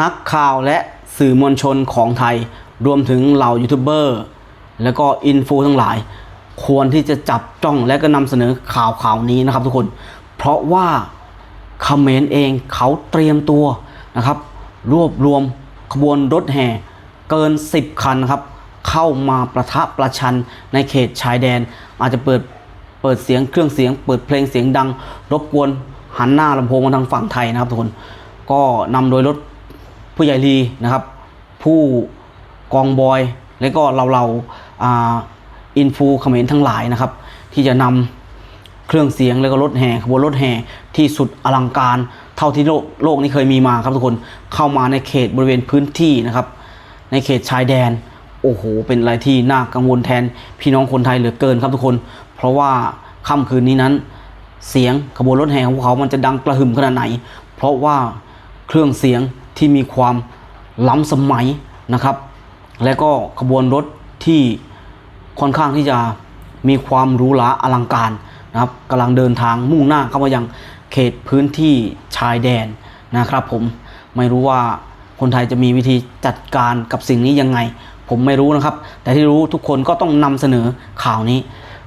นักข่าวและสื่อมวลชนของไทย รวมถึงเหล่ายูทูบเบอร์แล้วก็อินฟูทั้งหลาย ควรที่จะจับจ้องและก็นำเสนอข่าวข่าวนี้นะครับทุกคน เพราะว่าเขมรเองเขาเตรียมตัวนะครับ รวบรวมขบวนรถแห่เกิน 10 คันนะครับ เข้ามาประทะประชันในเขตชายแดน อาจจะเปิดเปิดเสียงเครื่องเสียง เปิดเพลงเสียงดัง รบกวนหันหน้าลำโพงมาทางฝั่งไทยนะครับทุกคน ก็นำโดยรถ ผู้ใหญ่ลีนะครับ ผู้กองบอย และก็เราเราอ่าอินฟูเขมรทั้งหลายนะครับ ที่จะนำเครื่องเสียงแล้วก็รถแห่ขบวนรถแห่ที่สุดอลังการเท่าที่โลกโลกนี้เคยมีมาครับทุกคนเข้ามาในเขตบริเวณพื้นที่นะครับ ในเขตชายแดน โอ้โห เป็นอะไรที่น่ากังวลแทนพี่น้องคนไทยเหลือเกินครับทุกคน เพราะว่าค่ำคืนนี้นั้น เสียงขบวนรถแห่ของพวกเขามันจะดังกระหึ่มขนาดไหน เพราะว่าเครื่องเสียง ที่มีความล้ำสมัยนะครับ และก็ขบวนรถที่ค่อนข้างที่จะมีความหรูหราอลังการนะครับกำลังเดินทางมุ่งหน้าเข้ามายังเขตพื้นที่ชายแดนนะครับ ผมไม่รู้ว่าคนไทยจะมีวิธีจัดการกับสิ่งนี้ยังไง ผมไม่รู้นะครับ แต่ที่รู้ทุกคนก็ต้องนำเสนอข่าวนี้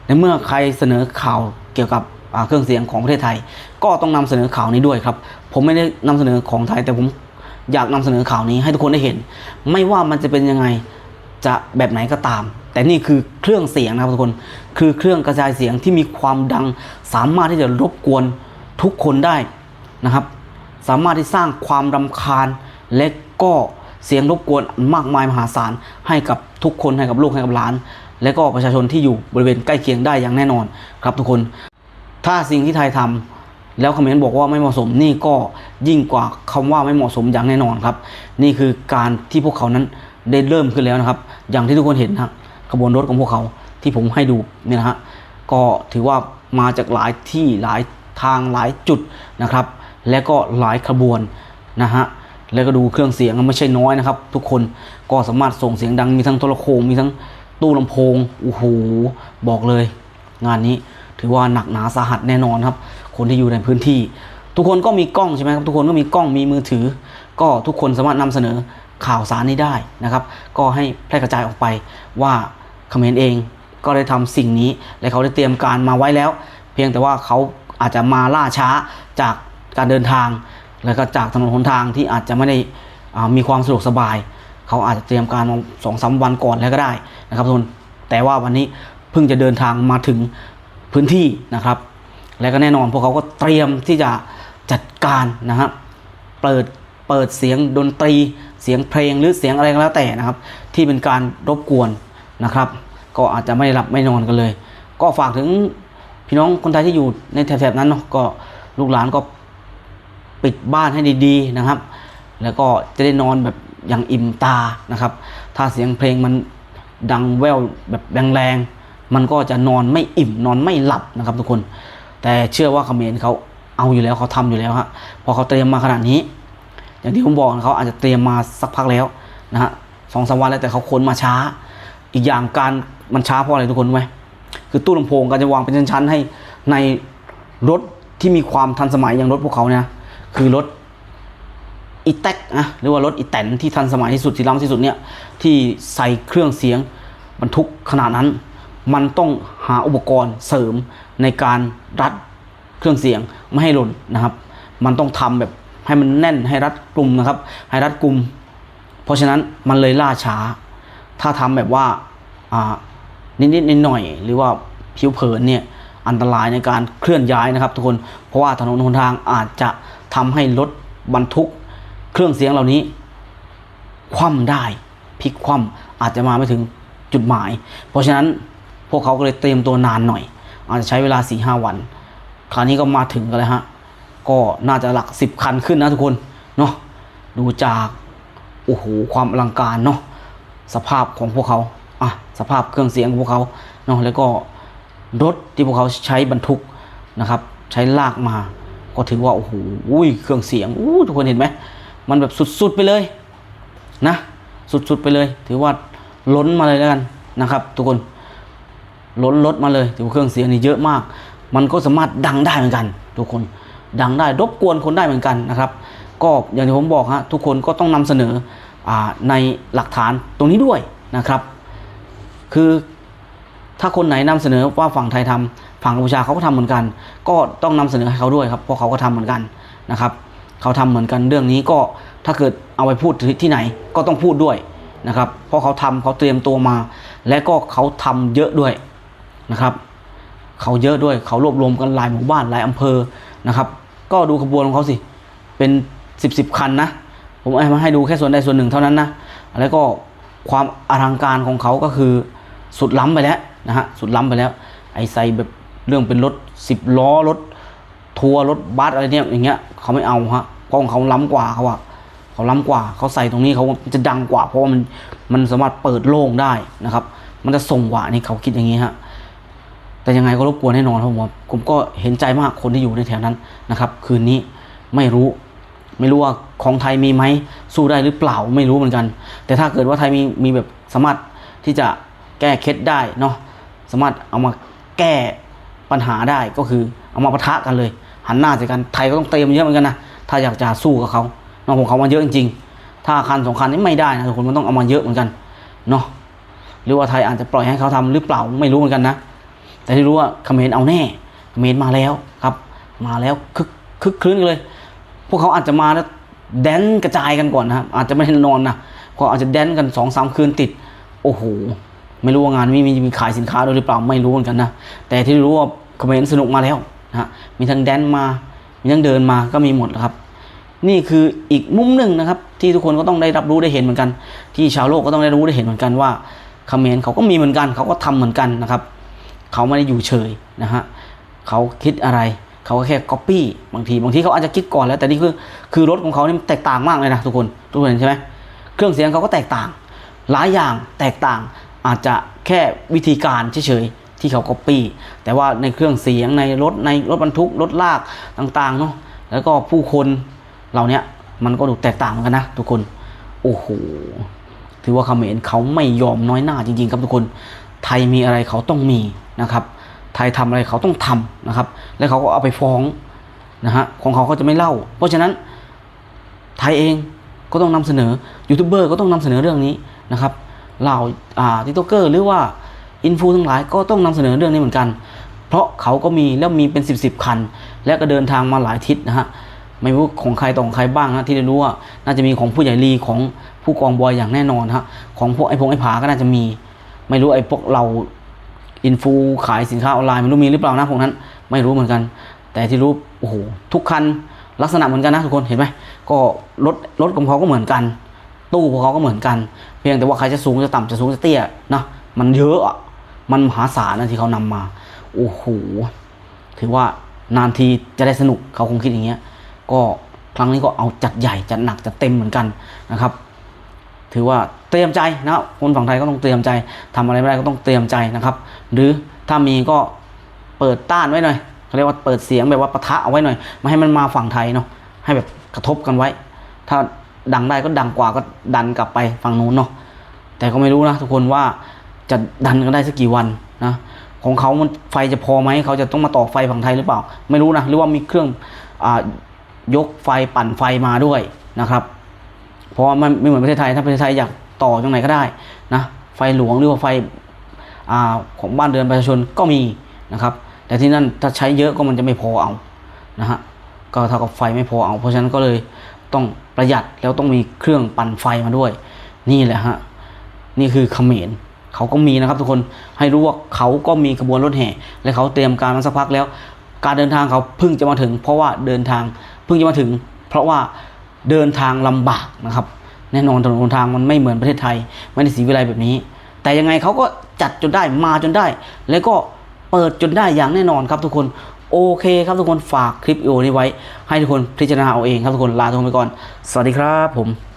ในเมื่อใครเสนอข่าวเกี่ยวกับเครื่องเสียงของประเทศไทย ก็ต้องนำเสนอข่าวนี้ด้วยครับ ผมไม่ได้นำเสนอของไทยแต่ผม อยากนำเสนอข่าวนี้ให้ทุกคนได้เห็น ไม่ว่ามันจะเป็นยังไงจะแบบไหนก็ตาม แต่นี่คือเครื่องเสียงนะครับทุกคน คือเครื่องกระจายเสียงที่มีความดัง สามารถที่จะรบกวนทุกคนได้นะครับ สามารถที่สร้างความรำคาญ และก็เสียงรบกวนมากมายมหาศาลให้กับทุกคนให้กับลูกให้กับหลาน และก็ประชาชนที่อยู่บริเวณใกล้เคียงได้อย่างแน่นอนครับทุกคน ถ้าสิ่งที่ไทยทำ แล้วคอมเมนต์บอกว่าไม่เหมาะสมนี่ก็ยิ่งกว่าคำว่าไม่เหมาะสมอย่างแน่นอนครับ นี่คือการที่พวกเขานั้นได้เริ่มขึ้นแล้วนะครับ อย่างที่ทุกคนเห็นนะขบวนรถของพวกเขาที่ผมให้ดูเนี่ยนะฮะก็ถือว่ามาจากหลายที่หลายทางหลายจุดนะครับ และก็หลายขบวนนะฮะแล้วก็ดูเครื่องเสียงไม่ใช่น้อยนะครับ ทุกคนก็สามารถส่งเสียงดังมีทั้งโทรโขงมีทั้งตู้ลำโพงโอ้โหบอกเลย งานนี้ถือว่าหนักหนาสาหัสแน่นอนครับ คนที่อยู่ในพื้นที่ ทุกคนก็มีกล้องใช่ไหมครับทุกคนก็มีกล้องมีมือถือ ก็ทุกคนสามารถนำเสนอข่าวสารนี้ได้นะครับ ก็ให้แพร่กระจายออกไปว่าเขมรเองก็ได้ทำสิ่งนี้ และเขาได้เตรียมการมาไว้แล้ว เพียงแต่ว่าเขาอาจจะมาล่าช้าจากการเดินทาง แล้วก็จากถนนหนทางที่อาจจะไม่ได้มีความสะดวกสบาย เขาอาจจะเตรียมการมาสองสามวันก่อนแล้วก็ได้นะครับทุกคนแต่ว่าวันนี้เพิ่งจะเดินทางมาถึงพื้นที่นะครับ และก็แน่นอนพวกเขาก็เตรียมที่จะจัดการนะครับเปิดเปิดเสียงดนตรีเสียงเพลงหรือเสียงอะไรก็แล้วแต่นะครับ ที่เป็นการรบกวนนะครับ ก็อาจจะไม่หลับไม่นอนกันเลย ก็ฝากถึงพี่น้องคนไทยที่อยู่ในแถบๆนั้นเนาะก็ลูกหลานก็ปิดบ้านให้ดีๆนะครับ แล้วก็จะได้นอนแบบอย่างอิ่มตานะครับ ถ้าเสียงเพลงมันดังแว่วแบบแรงๆมันก็จะนอนไม่อิ่มนอนไม่หลับนะครับทุกคน แต่เชื่อว่าเขมรเขาเอาอยู่แล้วเขาทำอยู่แล้วฮะพอเขาเตรียมมาขนาดนี้ อย่างที่ผมบอกนะเขาอาจจะเตรียมมาสักพักแล้วนะฮะสองสามวันแล้วแต่เขาค้นมาช้า อีกอย่างการมันช้าเพราะอะไรทุกคนไหมคือตู้ลำโพงการจะวางเป็นชั้นๆให้ในรถที่มีความทันสมัยอย่างรถพวกเขาเนี่ยคือรถอีแท็กนะหรือว่ารถอีแตนที่ทันสมัยที่สุดที่ล้ำที่สุดเนี่ยที่ใส่เครื่องเสียงบรรทุกขนาดนั้น มันต้องหาอุปกรณ์เสริมในการรัดเครื่องเสียงไม่ให้หล่นนะครับ มันต้องทำแบบให้มันแน่นให้รัดกลุ่มนะครับ ให้รัดกลุ่ม เพราะฉะนั้นมันเลยล่าช้า ถ้าทำแบบว่านิดๆหน่อยๆหรือว่าผิวเผินเนี่ยอันตรายในการเคลื่อนย้ายนะครับ ทุกคนเพราะว่าถนนหนทางอาจจะทำให้รถบรรทุกเครื่องเสียงเหล่านี้ คว่ำได้พลิกคว่ำอาจจะมาไม่ถึงจุดหมาย เพราะฉะนั้น พวกเขาก็เลยเตรียมตัวนานหน่อย อาจจะใช้เวลา4ีหวัน คราวนี้ก็มาถึงกันเลยฮะ ก็น่าจะหลักสิบคันขึ้นนะทุกคนเนาะดูจากโอ้โหความอลังการเนาะสภาพของพวกเขาอะสภาพเครื่องเสียงของพวกเขาเนาะแล้วก็รถที่พวกเขาใช้บรรทุกนะครับใช้ลากมา ก็ถือว่าโอ้โหเครื่องเสียงอู้ทุกคนเห็นไหมมันแบบสุดๆไปเลยนะสุดๆไปเลย ถือว่าล้นมาเลยแล้วกันนะครับ ทุกคน ล้นรถมาเลยถือว่าเครื่องเสียงนี่เยอะมาก มันก็สามารถดังได้เหมือนกัน ทุกคนดังได้รบกวนคนได้เหมือนกันนะครับ ก็อย่างที่ผมบอกฮะทุกคนก็ต้องนำเสนออในหลักฐานตรงนี้ด้วยนะครับ คือถ้าคนไหนนำเสนอว่าฝั่งไทยทำฝั่งกัมพูชาเขาก็ทำเหมือนกัน ก็ต้องนำเสนอให้เขาด้วยครับเพราะเขาก็ทำเหมือนกันนะครับ เขาทำเหมือนกันเรื่องนี้ก็ถ้าเกิดเอาไปพูดที่ไหนก็ต้องพูดด้วยนะครับ เพราะเขาทำเขาเตรียมตัวมา และก็เขาทำเยอะด้วย นะครับเขาเยอะด้วยเขารวบรวมกันหลายหมู่บ้านหลายอำเภอนะครับ ก็ดูขบวนของเขาสิเป็นสิบสิบคันนะผมเอามาให้ดูแค่ส่วนใดส่วนหนึ่งเท่านั้นนะแล้วก็ความอลังการของเขาก็คือสุดล้ำไปแล้วนะฮะสุดล้ำไปแล้ว ไอ้ใส่แบบเรื่องเป็นรถสิบล้อรถทัวร์รถบัสอะไรเนี่ยอย่างเงี้ยเขาไม่เอาฮะเพราะของเขาล้ำกว่าเขาอะเขาล้ำกว่าเขาใส่ตรงนี้เขาจะดังกว่า เพราะว่ามันมันสามารถเปิดโล่งได้นะครับ มันจะส่งกว่านี่เขาคิดอย่างนี้ฮะ แต่ยังไงก็รบกวนแน่นอนครับผมผมก็เห็นใจมากคนที่อยู่ในแถวนั้นนะครับ คืนนี้ไม่รู้ ไม่รู้ว่าของไทยมีไหมสู้ได้หรือเปล่าไม่รู้เหมือนกัน แต่ถ้าเกิดว่าไทยมีมีแบบสามารถที่จะแก้เคล็ดได้เนาะสามารถเอามาแก้ปัญหาได้ก็คือเอามาปะทะกันเลย หันหน้าใส่กันไทยก็ต้องเตรียมเยอะเหมือนกันนะถ้าอยากจะสู้กับเขาเนาะผมเขามาเยอะจริงๆถ้าคันสองคันนี้ไม่ได้นะทุกคนมันต้องเอามาเยอะเหมือนกันเนาะหรือว่าไทยอาจจะปล่อยให้เขาทำหรือเปล่าไม่รู้เหมือนกันนะ แต่ที่รู้ว่าเขมรเอาแน่เขมรมาแล้วครับ มาแล้วคึกคึกคลื้นเลย พวกเขาอาจจะมาแล้วแดนกระจายกันก่อนนะครับ อาจจะไม่ได้นอนนะก็อาจจะแดนกันสองสามคืนติด โอ้โห ไม่รู้ว่างานมีมีมีขายสินค้าด้วยหรือเปล่าไม่รู้เหมือนกันนะ แต่ที่รู้ว่าเขมรสนุกมาแล้วนะมีทั้งแดนมา มีทั้งเดินมาก็มีหมดครับ นี่คืออีกมุมหนึ่งนะครับ ที่ทุกคนก็ต้องได้รับรู้ได้เห็นเหมือนกัน ที่ชาวโลกก็ต้องได้รู้ได้เห็นเหมือนกันว่าเขมรเขาก็มีเหมือนกัน เขาก็ทำเหมือนกันนะครับ เขาไม่ได้อยู่เฉยนะฮะเขาคิดอะไรเขาก็แค่ก๊อปปี้บางทีบางทีเขาอาจจะคิดก่อนแล้ว แต่นี่คือคือรถของเขาเนี่มันแตกต่างมากเลยนะทุกคนทุกคนเห็นใช่ไหมเครื่องเสียงเขาก็แตกต่าง หลายอย่างแตกต่างอาจจะแค่วิธีการเฉยๆที่เขาก๊อปปี้แต่ว่าในเครื่องเสียงในรถในรถบรรทุกรถลากต่างๆเนาะแล้วก็ผู้คนเหล่าเนี้ยมันก็ดูแตกต่างกันนะ ทุกคนโอ้โหถือว่าเขมรเขาไม่ยอมน้อยหน้าจริงๆ ครับทุกคน ไทยมีอะไรเขาต้องมี นะครับไทยทำอะไรเขาต้องทำนะครับ แล้วเขาก็เอาไปฟ้องนะฮะของเขาก็จะไม่เล่า เพราะฉะนั้นไทยเองก็ต้องนำเสนอยูทูบเบอร์ก็ต้องนำเสนอเรื่องนี้นะครับเหล่าอ่าทิกตอกเกอร์หรือว่าอินฟูทั้งหลายก็ต้องนำเสนอเรื่องนี้เหมือนกัน เพราะเขาก็มีแล้วมีเป็นสิบสคัน และก็เดินทางมาหลายทิศนะฮะไม่รู้ของใครต่อของใครบ้างนะที่ได้รู้ว่าน่าจะมีของผู้ใหญ่ลีของผู้กองบอยอย่างแน่นอนฮะของพวกไอ้พงไอ้ผาก็น่าจะมี ไม่รู้ไอ้พวกเรา อินฟูขายสินค้าออนไลน์ไม่รู้มีหรือเปล่านะพวกนั้น ไม่รู้เหมือนกัน แต่ที่รู้โอ้โหทุกคันลักษณะเหมือนกันนะทุกคนเห็นไหมก็รถรถของเขาก็เหมือนกัน ตู้ของเขาก็เหมือนกัน เพียงแต่ว่าใครจะสูงจะต่ำจะสูงจะเตี้ยนะมันเยอะอะมันมหาศาลนะที่เขานำมาโอ้โหถือว่านานทีจะได้สนุกเขาคงคิดอย่างเงี้ยก็ครั้งนี้ก็เอาจัดใหญ่จัดหนักจัดเต็มเหมือนกันนะครับ ถือว่า เตรียมใจนะครับคนฝั่งไทยก็ต้องเตรียมใจทำอะไรไม่ได้ก็ต้องเตรียมใจนะครับ หรือถ้ามีก็เปิดต้านไว้หน่อยเขาเรียกว่าเปิดเสียงแบบว่าปะทะเอาไว้หน่อยไม่ให้มันมาฝั่งไทยเนาะให้แบบกระทบกันไว้ ถ้าดังได้ก็ดังกว่าก็ดันกลับไปฝั่งนู้นเนาะแต่ก็ไม่รู้นะทุกคนว่าจะดันกันได้สักกี่วันนะของเขามันไฟจะพอไหมเขาจะต้องมาต่อไฟฝั่งไทยหรือเปล่า ไม่รู้นะหรือว่ามีเครื่องอยกไฟปั่นไฟมาด้วยนะครับ เพราะว่ามันไม่เหมือนประเทศไทยถ้าประเทศไทยอยาก ต่อตรงไหนก็ได้นะไฟหลวงหรือว่าไฟอาของบ้านเรือนประชาชนก็มีนะครับ แต่ที่นั่นถ้าใช้เยอะก็มันจะไม่พอเอานะฮะก็เท่ากับไฟไม่พอเอา เพราะฉะนั้นก็เลยต้องประหยัดแล้วต้องมีเครื่องปั่นไฟมาด้วย นี่แหละฮะนี่คือเขมรเขาก็มีนะครับทุกคนให้รู้ว่าเขาก็มีขบวนรถแห่ และเขาเตรียมการมาสักพักแล้ว การเดินทางเขาเพิ่งจะมาถึง เพราะว่าเดินทางเพิ่งจะมาถึง เพราะว่าเดินทางลำบากนะครับ แน่นอนถนนทางมันไม่เหมือนประเทศไทย ไม่ได้สีวิไลแบบนี้ แต่ยังไงเขาก็จัดจนได้มาจนได้ แล้วก็เปิดจนได้อย่างแน่นอนครับทุกคนโอเคครับทุกคนฝากคลิปวิดีโอนี้ไว้ ให้ทุกคนพิจารณาเอาเองครับทุกคนลาทุกคนไปก่อน สวัสดีครับผม